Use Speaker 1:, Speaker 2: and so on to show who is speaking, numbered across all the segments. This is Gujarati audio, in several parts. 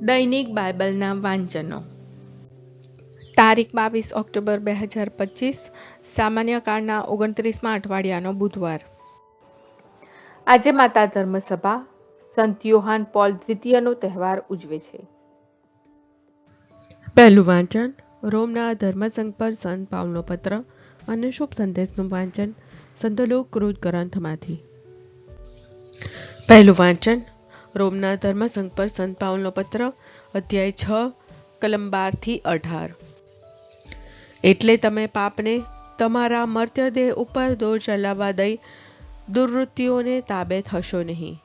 Speaker 1: દૈનિક બાઇબલના વાંચનો. તારીખ બાવીસ ઓક્ટોબર બે હજાર પચીસ, સામાન્ય કાળના ઓગણત્રીસમાં અઠવાડિયાનો બુધવાર. આજે માતા ધર્મસભા સંત યોહાન પોલ દ્વિતીયનો તહેવાર ઉજવે છે. પહેલું વાંચન રોમના ધર્મસંઘ પર સંત પાઉલનો પત્ર અને શુભ સંદેશનું વાંચન સંતલોક ક્રોધ ગ્રંથમાંથી. પહેલું વાંચન રોમના ધર્મસંઘ પર સંત પાઉલનો પત્ર અધ્યાય છ કલમ બારથી અઢાર. એટલે તમે પાપને તમારા મર્ત્યદેહ ઉપર દોર ચલાવવા દઈ દુર્વૃત્તિઓને તાબે થશો નહીં.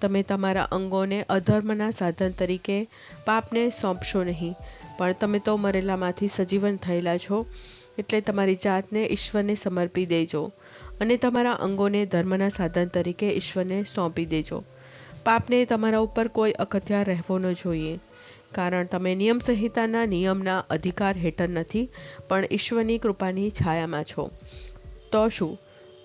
Speaker 1: તમે તમારા અંગોને અધર્મના સાધન તરીકે પાપને સોંપશો નહીં. પણ તમે તો મરેલામાંથી સજીવન થયેલા છો, એટલે તમારી જાતને ઈશ્વરને સમર્પી દેજો અને તમારા અંગોને ધર્મના સાધન તરીકે ઈશ્વરને સોંપી દેજો. પાપને તમારા ઉપર કોઈ અકથ્યા રહેવો ન જોઈએ. કારણ તમે નિયમ સંહિતાના નિયમના અધિકાર હેઠળ નથી, પણ ઈશ્વરની કૃપાની છાયામાં છો. તો શું?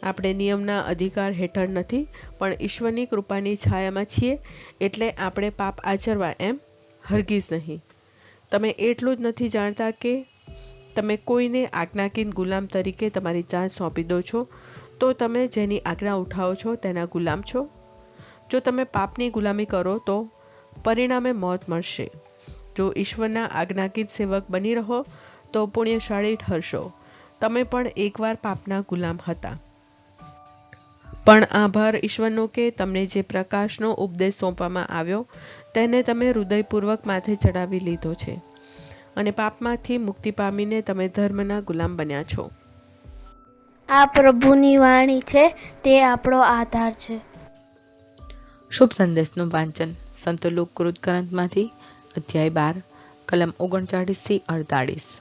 Speaker 1: આપણે નિયમના અધિકાર હેઠળ નથી, પણ ઈશ્વરની કૃપાની છાયામાં છીએ, એટલે આપણે પાપ આચરવા એમ હરગીઝ નહીં. તમે એટલું જ નથી જાણતા કે તમે કોઈને આજ્ઞાકીન ગુલામ તરીકે તમારી જાન સોંપી દો છો, તો તમે જેની આજ્ઞા ઉઠાવો છો તેના ગુલામ છો? જો તમે પાપની ગુલામી કરો તો પરિણામે મોત મળશે. જો ઈશ્વરના આજ્ઞાકિત સેવક બની રહો તો પુણ્યશાળી ઠરશો. તમે પણ એકવાર પાપના ગુલામ હતા. પણ આભાર ઈશ્વરનો કે તમને જે પ્રકાશનો ઉપદેશ સોંપવામાં આવ્યો, તેને તમે હૃદયપૂર્વક માથે ચડાવી લીધો છે. અને પાપમાંથી મુક્તિ પામીને તમે ધર્મના ગુલામ બન્યા છો.
Speaker 2: આ પ્રભુની વાણી છે, તે આપણો આધાર છે.
Speaker 1: શુભ સંદેશનું વાંચન. સંત લોકકૃત ગ્રંથમાંથી અધ્યાય બાર, કલમ ઓગણચાળીસથી અડતાળીસ.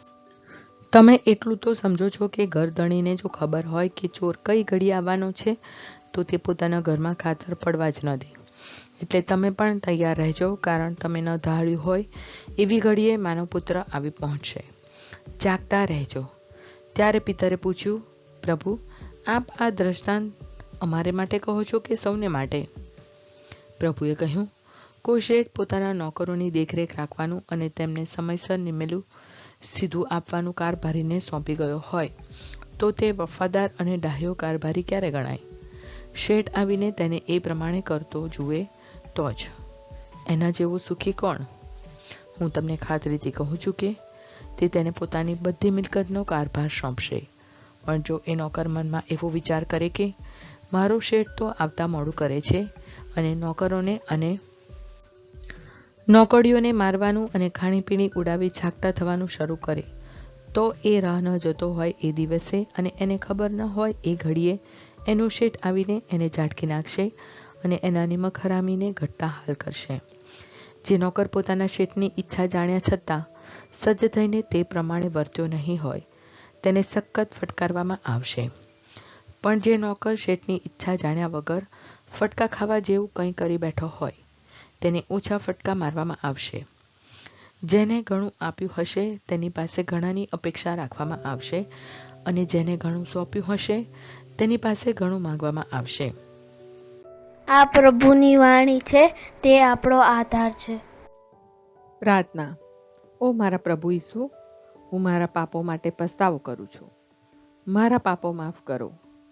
Speaker 1: તમે એટલું તો સમજો છો કે ઘર ધણીને જો ખબર હોય કે ચોર કઈ ઘડી આવવાનો છે, તો તે પોતાના ઘરમાં ખાતર પડવા જ ન દે. એટલે તમે પણ તૈયાર રહેજો, કારણ તમે ન ધાર્યું હોય એવી ઘડીએ માનવ પુત્ર આવી પહોંચશે. જાગતા રહેજો. ત્યારે પિતરે પૂછ્યું, પ્રભુ, આપ આ દ્રષ્ટાંત અમારે માટે કહો છો કે સૌને માટે? પ્રભુએ કહ્યું શેઠ પોતાના નોકરોની દેખરેખ રાખવાનું અને તેમને સમયસર નિમેલું સીધું આપવાનું કારભારીને સોંપી ગયો હોય, તો તે વફાદાર અને ડાહ્યો કારભારી ક્યારે ગણાય? શેઠ આવીને તેને એ પ્રમાણે કરતો જુએ તો જ. એના જેવો સુખી કોણ? હું તમને ખાતરીથી કહું છું કે તે તેને પોતાની બધી મિલકતનો કારભાર સોંપશે. પણ જો એ નોકર મનમાં એવો વિચાર કરે કે મારો શેઠ તો આવતા મોડું કરે છે અને નોકરોને અને નોકરીઓને મારવાનું અને ખાણીપીણી ઉડાવી છાકતા થવાનું શરૂ કરે. તો એ રાહ ન જતો હોય એ દિવસે અને એને ખબર ન હોય એ ઘડીએ એનો શેઠ આવીને એને ઝાટકી નાખશે અને એના નિમક હરામીને ઘટતા હાલ કરશે. જે નોકર પોતાના શેઠની ઈચ્છા જાણ્યા છતાં સજ્જ થઈને તે પ્રમાણે વર્ત્યો નહીં હોય. તેને સખત ફટકારવામાં આવશે. પણ જે નોકર શેઠની ઈચ્છા જાણ્યા વગર ફટકા ખાવા જેવું કંઈ કરી બેઠો હોય તેને ઓછા ફટકા મારવામાં આવશે. જેને ઘણું આપ્યું હશે તેની પાસે ઘણાની અપેક્ષા રાખવામાં આવશે અને જેને ઘણું સોંપ્યું હશે તેની પાસે ઘણું માંગવામાં આવશે.
Speaker 2: આ પ્રભુની વાણી છે તે આપણો આધાર છે.
Speaker 1: પ્રાર્થના. ઓ મારા પ્રભુ ઈસુ હું મારા પાપો માટે પસ્તાવો કરું છું. મારા પાપો માફ કરો.